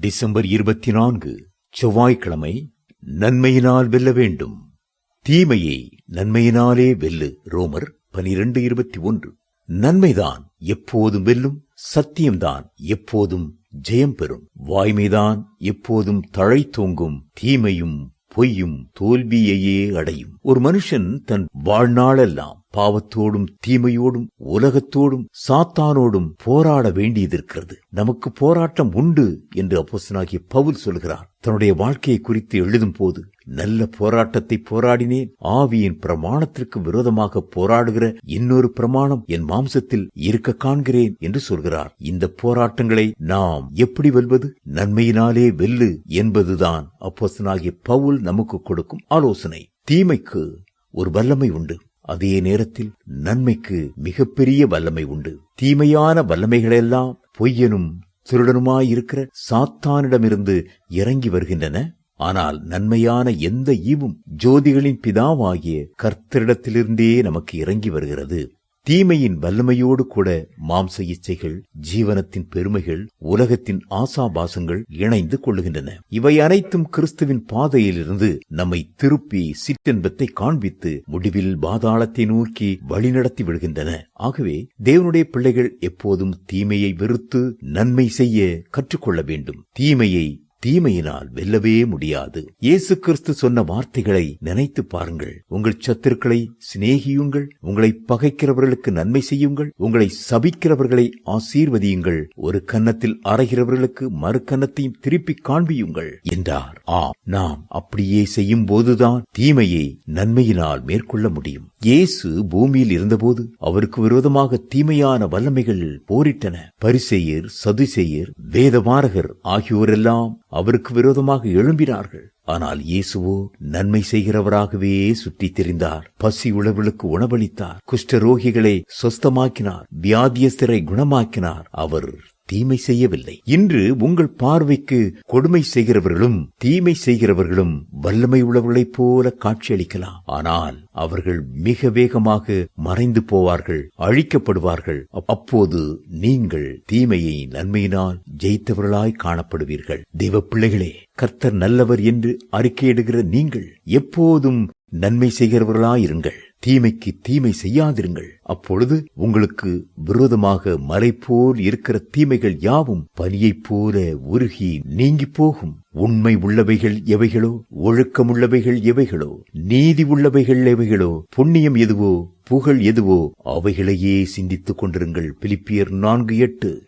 December இருபத்தி நான்கு செவ்வாய்க்கிழமை நன்மையினால் வெல்ல வேண்டும். தீமையை நன்மையினாலே வெல்லு. ரோமர் பனிரெண்டு இருபத்தி ஒன்று. நன்மைதான் எப்போதும் வெல்லும் சத்தியம்தான் எப்போதும் ஜெயம் பெறும். வாய்மைதான் எப்போதும் தழைத்தோங்கும் தீமையும் பொய்யும் தோல்வியையே அடையும். ஒரு மனுஷன் தன் வாழ்நாளெல்லாம் பாவத்தோடும் தீமையோடும் உலகத்தோடும் சாத்தானோடும் போராட வேண்டியதிருக்கிறது. நமக்கு போராட்டம் உண்டு என்று அப்போசனாகிய பவுல் சொல்கிறார். தன்னுடைய வாழ்க்கையை குறித்து எழுதும் போது நல்ல போராட்டத்தை போராடினேன் ஆவியின் பிரமாணத்திற்கு விரோதமாக போராடுகிற இன்னொரு பிரமாணம் என் மாம்சத்தில் இருக்க காண்கிறேன் என்று சொல்கிறார். இந்த போராட்டங்களை நாம் எப்படி வெல்வது? நன்மையினாலே வெல்லு என்பதுதான் அப்போசனாகிய பவுல் நமக்கு கொடுக்கும் ஆலோசனை. தீமைக்கு ஒரு வல்லமை உண்டு. அதே நேரத்தில் நன்மைக்கு மிகப்பெரிய வல்லமை உண்டு. தீமையான வல்லமைகளெல்லாம் பொய்யனும் திருடனுமாயிருக்கிற சாத்தானிடமிருந்து இறங்கி வருகின்றன. ஆனால் நன்மையான எந்த ஈவும் ஜோதிகளின் பிதாவாகிய கர்த்தரிடத்திலிருந்தே நமக்கு இறங்கி வருகிறது. தீமையின் வல்லமையோடு கூட மாம்ச இச்சைகள் ஜீவனத்தின் பெருமைகள் உலகத்தின் ஆசாபாசங்கள் இணைந்து கொள்ளுகின்றன. இவை அனைத்தும் கிறிஸ்துவின் பாதையிலிருந்து நம்மை திருப்பி சிற்றென்பத்தை காண்பித்து முடிவில் பாதாளத்தை நோக்கி வழிநடத்தி விடுகின்றன. ஆகவே தேவனுடைய பிள்ளைகள் எப்போதும் தீமையை வெறுத்து நன்மை செய்ய கற்றுக்கொள்ள வேண்டும். தீமையை தீமையினால் வெல்லவே முடியாது. இயேசு கிறிஸ்து சொன்ன வார்த்தைகளை நினைத்து பாருங்கள். உங்கள் சத்துருக்களை சிநேகியுங்கள். உங்களை பகைக்கிறவர்களுக்கு நன்மை செய்யுங்கள். உங்களை சபிக்கிறவர்களை ஆசீர்வதியுங்கள். ஒரு கன்னத்தில் அறைகிறவர்களுக்கு மறு கன்னத்தையும் திருப்பி காண்பியுங்கள் என்றார். ஆம் நாம் அப்படியே செய்யும் போதுதான் தீமையை நன்மையினால் மேற்கொள்ள முடியும். இயேசு பூமியில் இருந்தபோது அவருக்கு விரோதமாக தீமையான வல்லமைகள் போரிட்டன. பரிசெயர் சதுசெயர் வேதமாரகர் ஆகியோரெல்லாம் அவருக்கு விரோதமாக எழும்பினார்கள். ஆனால் இயேசுவோ நன்மை செய்கிறவராகவே சுற்றித் திரிந்தார். பசி உழவுகளுக்கு உணவளித்தார். குஷ்டரோகிகளை சொஸ்தமாக்கினார். வியாதியஸ்தரை குணமாக்கினார். அவர் தீமை செய்யவில்லை. இன்று உங்கள் பார்வைக்கு கொடுமை செய்கிறவர்களும் தீமை செய்கிறவர்களும் வல்லமை உள்ளவர்களைப் போல காட்சியளிக்கலாம். ஆனால் அவர்கள் மிக வேகமாக மறைந்து போவார்கள் அழிக்கப்படுவார்கள். அப்போது நீங்கள் தீமையை நன்மையினால் ஜெயித்தவர்களாய் காணப்படுவீர்கள். தெய்வ பிள்ளைகளே கர்த்தர் நல்லவர் என்று அறிக்கையிடுகிற நீங்கள் எப்போதும் நன்மை செய்கிறவர்களாயிருங்கள். தீமைக்கு தீமை செய்யாதிருங்கள். அப்பொழுது உங்களுக்கு விரோதமாக மலை போல் இருக்கிற தீமைகள் யாவும் பனியைப் போல உருகி நீங்கி போகும். உண்மை உள்ளவைகள் எவைகளோ? ஒழுக்கமுள்ளவைகள் எவைகளோ? நீதி உள்ளவைகள் எவைகளோ? புண்ணியம் எதுவோ? புகழ் எதுவோ? அவைகளையே சிந்தித்துக் கொண்டிருங்கள். பிலிப்பியர் நான்கு எட்டு.